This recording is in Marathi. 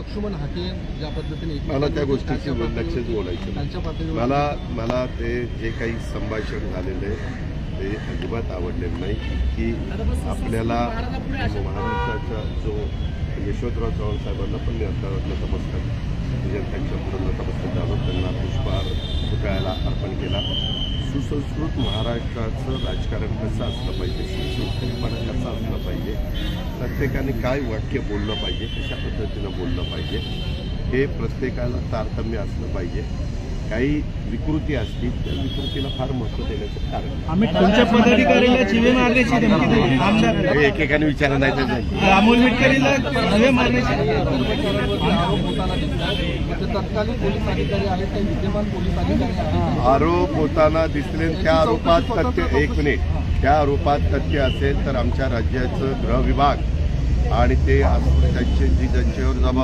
लक्ष्मण हाके ज्या पद्धतीने मला त्या गोष्टीची लक्षच बोलायचं मला मला ते जे काही संभाषण झालेलं आहे ते अजिबात आवडलेलं नाही की आपल्याला महाराष्ट्राचा जो यशवंतराव चव्हाण साहेबांना पण मी आता नतमस्तक म्हणजे त्यांच्या पुढे नतमस्तक झालो त्यांना पुष्पहार पुतळ्याला अर्पण केला. सुसंस्कृत महाराष्ट्राचं राजकारण कसं असलं पाहिजे सुसंस्कृतपणा कसा असलं पाहिजे प्रत्येकाने काय वाक्य बोललं पाहिजे कशा पद्धतीनं बोललं पाहिजे हे प्रत्येकाला तारतम्य असलं पाहिजे. काही विकृती असतील त्या विकृतीला फार महत्त्व देण्याचं कारण एकेकाने विचारा नाही आरोप होताना दिसले त्या आरोपात तथ्य एक मिनिट. त्या आरोपात तथ्य असेल तर आमच्या राज्याचं गृह विभाग आणि ते त्यांचे जी त्यांच्यावर जबाब